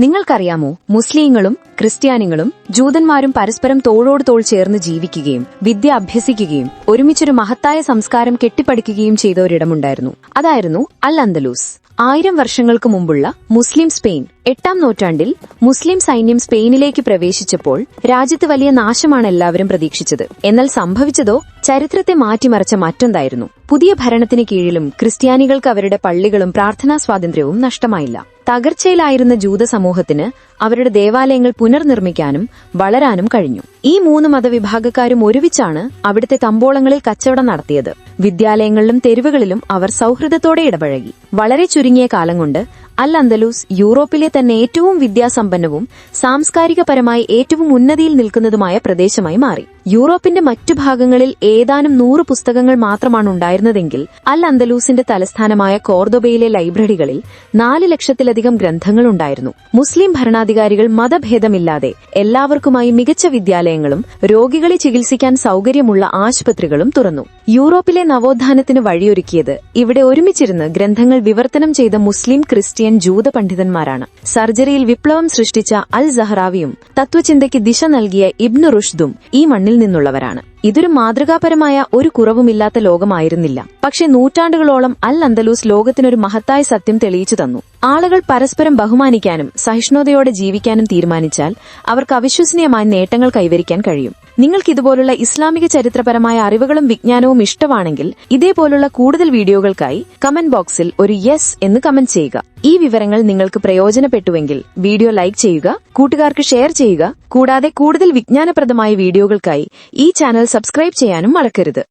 നിങ്ങൾക്കറിയാമോ മുസ്ലിങ്ങളും ക്രിസ്ത്യാനികളും ജൂതന്മാരും പരസ്പരം തോളോട് തോൾ ചേർന്ന് ജീവിക്കുകയും വിദ്യ അഭ്യസിക്കുകയും ഒരുമിച്ചൊരു മഹത്തായ സംസ്കാരം കെട്ടിപ്പടുക്കുകയും ചെയ്ത ഒരിടമുണ്ടായിരുന്നു. അതായിരുന്നു അൽ അന്തലൂസ് ആയിരം വർഷങ്ങൾക്ക് മുമ്പുള്ള മുസ്ലിം സ്പെയിൻ എട്ടാം നൂറ്റാണ്ടിൽ മുസ്ലിം സൈന്യം സ്പെയിനിലേക്ക് പ്രവേശിച്ചപ്പോൾ രാജ്യത്ത് വലിയ നാശമാണ് എല്ലാവരും പ്രതീക്ഷിച്ചത്. എന്നാൽ സംഭവിച്ചതോ ചരിത്രത്തെ മാറ്റിമറിച്ച മറ്റൊന്നായിരുന്നു. പുതിയ ഭരണത്തിന് കീഴിലും ക്രിസ്ത്യാനികൾക്ക് അവരുടെ പള്ളികളും പ്രാർത്ഥനാ സ്വാതന്ത്ര്യവും നഷ്ടമായില്ല. തകർച്ചയിലായിരുന്ന ജൂത സമൂഹത്തിന് അവരുടെ ദേവാലയങ്ങൾ പുനർനിർമ്മിക്കാനും വളരാനും കഴിഞ്ഞു. ഈ മൂന്ന് മതവിഭാഗക്കാരും ഒരുമിച്ചാണ് അവിടുത്തെ തമ്പോളങ്ങളിൽ കച്ചവടം നടത്തിയത്. വിദ്യാലയങ്ങളിലും തെരുവുകളിലും അവർ സൗഹൃദത്തോടെ ഇടപഴകി. വളരെ ചുരുങ്ങിയ കാലം കൊണ്ട് അൽ അന്തലൂസ് യൂറോപ്പിലെ തന്നെ ഏറ്റവും വിദ്യാസമ്പന്നവും സാംസ്കാരികപരമായി ഏറ്റവും ഉന്നതിയിൽ നിൽക്കുന്നതുമായ പ്രദേശമായി മാറി. യൂറോപ്പിന്റെ മറ്റു ഭാഗങ്ങളിൽ ഏതാനും നൂറ് പുസ്തകങ്ങൾ മാത്രമാണ് ഉണ്ടായിരുന്നതെങ്കിൽ അൽ അന്തലൂസിന്റെ തലസ്ഥാനമായ കോർദോബയിലെ ലൈബ്രറികളിൽ നാല് ലക്ഷത്തിലധികം ഗ്രന്ഥങ്ങൾ ഉണ്ടായിരുന്നു. മുസ്ലിം ഭരണാധികാരികൾ മതഭേദമില്ലാതെ എല്ലാവർക്കുമായി മികച്ച വിദ്യാലയങ്ങളും രോഗികളെ ചികിത്സിക്കാൻ സൌകര്യമുള്ള ആശുപത്രികളും തുറന്നു. യൂറോപ്പിലെ നവോത്ഥാനത്തിന് വഴിയൊരുക്കിയത് ഇവിടെ ഒരുമിച്ചിരുന്ന് ഗ്രന്ഥങ്ങൾ വിവർത്തനം ചെയ്ത മുസ്ലിം ക്രിസ്ത്യൻ ജൂത പണ്ഡിതന്മാരാണ്. സർജറിയിൽ വിപ്ലവം സൃഷ്ടിച്ച അൽ സഹറാവിയും തത്വചിന്തയ്ക്ക് ദിശ നൽകിയ ഇബ്നു റുഷ്ദും ഈ മണ്ണിൽ നിന്നുള്ളവരാണ്. ഇതൊരു മാതൃകാപരമായ ഒരു കുറവുമില്ലാത്ത ലോകമായിരുന്നില്ല. പക്ഷെ നൂറ്റാണ്ടുകളോളം അൽ അന്തലൂസ് ലോകത്തിനൊരു മഹത്തായ സത്യം തെളിയിച്ചു തന്നു. ആളുകൾ പരസ്പരം ബഹുമാനിക്കാനും സഹിഷ്ണുതയോടെ ജീവിക്കാനും തീരുമാനിച്ചാൽ അവർക്ക് അവിശ്വസനീയമായ നേട്ടങ്ങൾ കൈവരിക്കാൻ കഴിയും. നിങ്ങൾക്ക് ഇതുപോലുള്ള ഇസ്ലാമിക ചരിത്രപരമായ അറിവുകളും വിജ്ഞാനവും ഇഷ്ടമാണെങ്കിൽ ഇതേപോലുള്ള കൂടുതൽ വീഡിയോകൾക്കായി കമന്റ് ബോക്സിൽ ഒരു യെസ് എന്ന് കമന്റ് ചെയ്യുക. ഈ വിവരങ്ങൾ നിങ്ങൾക്ക് പ്രയോജനപ്പെട്ടുവെങ്കിൽ വീഡിയോ ലൈക്ക് ചെയ്യുക കൂട്ടുകാർക്ക് ഷെയർ ചെയ്യുക. കൂടാതെ കൂടുതൽ വിജ്ഞാനപ്രദമായ വീഡിയോകൾക്കായി ഈ ചാനൽ സബ്സ്ക്രൈബ് ചെയ്യാനും മറക്കരുത്.